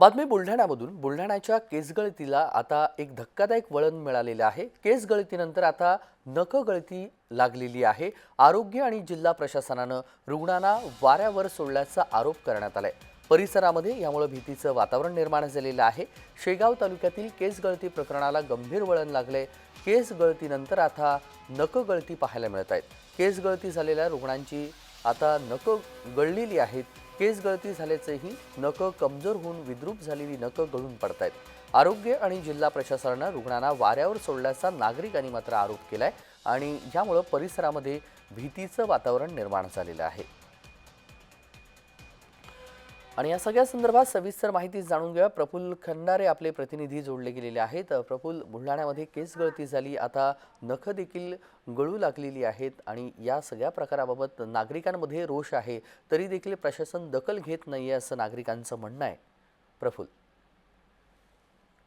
बातमी बुलढाण्यामधून. बुलढाण्याच्या केसगळतीला आता एक धक्कादायक वळण मिळालेलं आहे. केसगळतीनंतर आता नखगळती लागलेली आहे. आरोग्य आणि जिल्हा प्रशासनानं रुग्णांना वाऱ्यावर सोडल्याचा आरोप करण्यात आलाय. परिसरामध्ये यामुळे भीतीचं वातावरण निर्माण झालेलं आहे. शेगाव तालुक्यातील केसगळती प्रकरणाला गंभीर वळण लागले केसगळतीनंतर आता नखगळती पाहायला मिळत आहेत. केसगळती झालेल्या रुग्णांची आता नकं गळलेली आहेत. केस गळती झाल्याचेही नकं कमजोर होऊन विद्रूप झालेली नकं गळून पडतायत. आरोग्य आणि जिल्हा प्रशासनानं रुग्णांना वाऱ्यावर सोडल्याचा नागरिकांनी मात्र आरोप केलाय आणि यामुळं परिसरामध्ये भीतीचं वातावरण निर्माण झालेलं आहे. आणि या सगळ्या संदर्भात सविस्तर माहिती जाणून घेऊया. प्रफुल्ल खंडारे आपले प्रतिनिधी जोडले गेलेले आहेत. प्रफुल्ल बुलढाण्यामध्ये केस गळती झाली. आता नखं देखील गळू लागलेली आहेत आणि या सगळ्या प्रकाराबाबत नागरिकांमध्ये रोष आहे. तरी देखील प्रशासन दखल घेत नाहीये असं नागरिकांचं म्हणणं आहे. प्रफुल्ल.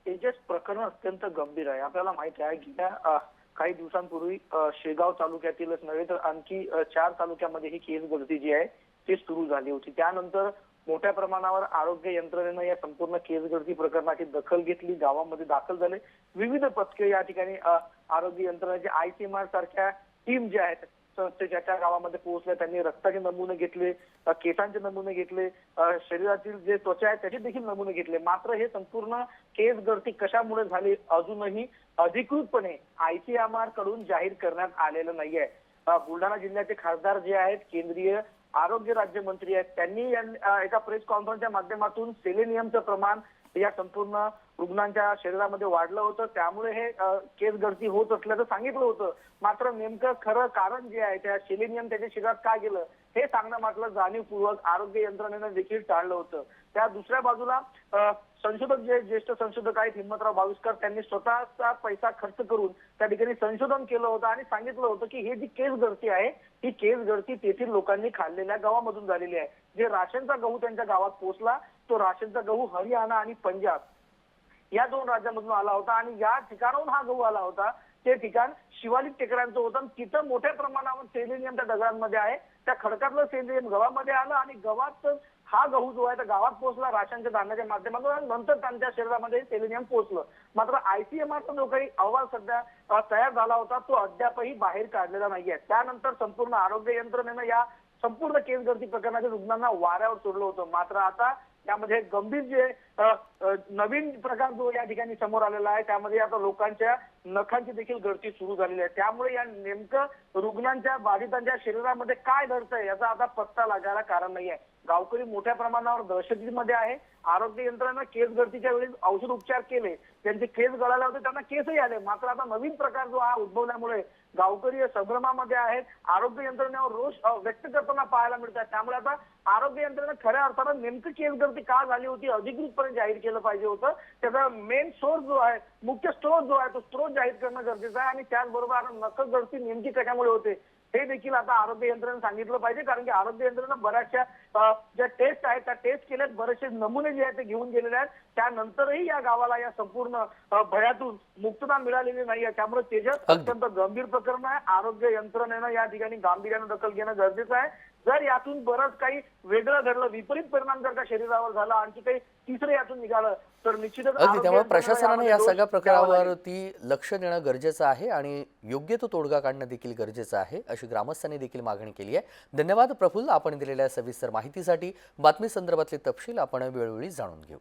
तेजस प्रकरण अत्यंत गंभीर आहे. आपल्याला माहीत आहे गेल्या काही दिवसांपूर्वी शेगाव तालुक्यातीलच नव्हे तर आणखी चार तालुक्यामध्ये ही केस गळती जी आहे ती सुरू झाली होती. त्यानंतर मोठ्या प्रमाणावर आरोग्य यंत्रणेनं या संपूर्ण केस गळती प्रकरणाची दखल घेतली गावामध्ये दाखल झाले. विविध पथके या ठिकाणी अ, आरोग्य यंत्रणेचे मार सारख्या टीम ज्या आहेत संस्थेच्या त्या गावामध्ये पोहोचल्या. त्यांनी रक्ताचे नमुने घेतले केसांचे नमुने घेतले शरीरातील जे त्वचा आहे त्याचे देखील नमुने घेतले. मात्र हे संपूर्ण केस गळती कशामुळे झाली अजूनही अधिकृतपणे आय सीएमआरकडून जाहीर करण्यात आलेलं नाहीये. बुलढाणा जिल्ह्याचे खासदार जे आहेत केंद्रीय आरोग्य राज्यमंत्री आहेत. त्यांनी एका प्रेस कॉन्फरन्सच्या माध्यमातून सेलेनियमचं प्रमाण या संपूर्ण रुग्णांच्या शरीरामध्ये वाढलं होतं. त्यामुळे हे केस गळती होत असल्याचं सांगितलं होतं. मात्र नेमकं खरं कारण जे आहे त्या सेलेनियम त्याच्या शरीरात का गेलं हे सांगणं मात्र जाणीवपूर्वक आरोग्य यंत्रणेनं देखील टाळलं होतं. त्या दुसऱ्या बाजूला संशोधक जे ज्येष्ठ संशोधक आहेत हिंमतराव भाविस्कर त्यांनी स्वतःचा पैसा खर्च करून त्या ठिकाणी संशोधन केलं होतं आणि सांगितलं होतं की हे जी केस गळती आहे ही केस गळती तेथील लोकांनी खाल्लेल्या गावामधून झालेली आहे. जे राशनचा गहू त्यांच्या गावात पोहोचला तो राशनचा गहू हरियाणा आणि पंजाब या दोन राज्यामधून आला होता आणि या ठिकाणाहून हा गहू आला होता. ते ठिकाण शिवालिक टेकड्यांचं होतं तिथं मोठ्या प्रमाणावर सेलेनियम त्या दगडांमध्ये आहे. त्या खडकातलं सेलेनियम गव्हामध्ये आलं आणि गव्हात हा गहू जो आहे तर गावात पोहोचला राशनच्या धान्याच्या माध्यमातून आणि नंतर त्यांच्या शरीरामध्ये सेलिनियम पोहोचलं. मात्र आयसीएमआरचा जो काही अहवाल सध्या तयार झाला होता तो अद्यापही बाहेर काढलेला नाहीये. त्यानंतर संपूर्ण आरोग्य यंत्रणेनं या संपूर्ण केस गर्दी प्रकरणाच्या रुग्णांना वाऱ्यावर सोडलं होतं. मात्र आता त्यामध्ये गंभीर जे नवीन प्रकार जो या ठिकाणी समोर आलेला आहे त्यामध्ये आता लोकांच्या नखांची देखील गळती सुरू झालेली आहे. त्यामुळे या नेमकं रुग्णांच्या बाधितांच्या शरीरामध्ये काय घडतंय याचा आता पत्ता लागायला कारण नाही आहे. गावकरी मोठ्या प्रमाणावर दहशतीमध्ये आहे. आरोग्य यंत्रणा केस गळतीच्या वेळी औषध उपचार केले. त्यांचे केस गळाले होते त्यांना केसही आले. मात्र आता नवीन प्रकार जो हा उद्भवल्यामुळे गावकरी संभ्रमामध्ये आहेत. आरोग्य यंत्रणेवर रोष व्यक्त करताना पाहायला मिळतात त्यामुळे आता आरोग्य यंत्रणा खऱ्या अर्थानं नेमकं केस गळती का झाली होती अधिकृत अधिकृतपणे जाहीर केलं पाहिजे होतं. त्याचा मेन सोर्स जो आहे मुख्य स्त्रोत जो आहे तो स्त्रोत जाहीर करणं गरजेचं आहे. आणि त्याचबरोबर नकल गळती नेमकी कशामुळे होते? हे देखील आता आरोग्य यंत्रणेनं सांगितलं पाहिजे कारण की आरोग्य यंत्रणेनं बऱ्याचशा ज्या टेस्ट आहेत त्या टेस्ट केल्यात बरेचसे नमुने जे आहेत ते घेऊन गेलेले आहेत. त्यानंतरही या गावाला या संपूर्ण भयातून मुक्तता मिळालेली नाही आहे त्यामुळे तेजस. अत्यंत गंभीर प्रकरण आहे. आरोग्य यंत्रणेनं या ठिकाणी गांभीर्यानं दखल घेणं गरजेचं आहे. जर यातून बरंच काही वेगळं घडलं विपरीत परिणाम जर का शरीरावर झाला आणखी काही तिसरं यातून निघालं तर निश्चितच अगदी त्यामुळे प्रशासनाने या सगळ्या. प्रकारावरती लक्ष देणं गरजेचं आहे आणि योग्य तो तोडगा काढणं देखील गरजेचं आहे अशी ग्रामस्थांनी देखील मागणी केली आहे. धन्यवाद प्रफुल्ल आपण दिलेल्या सविस्तर माहितीसाठी. बातमी संदर्भातले तपशील आपण वेळोवेळी जाणून घेऊ.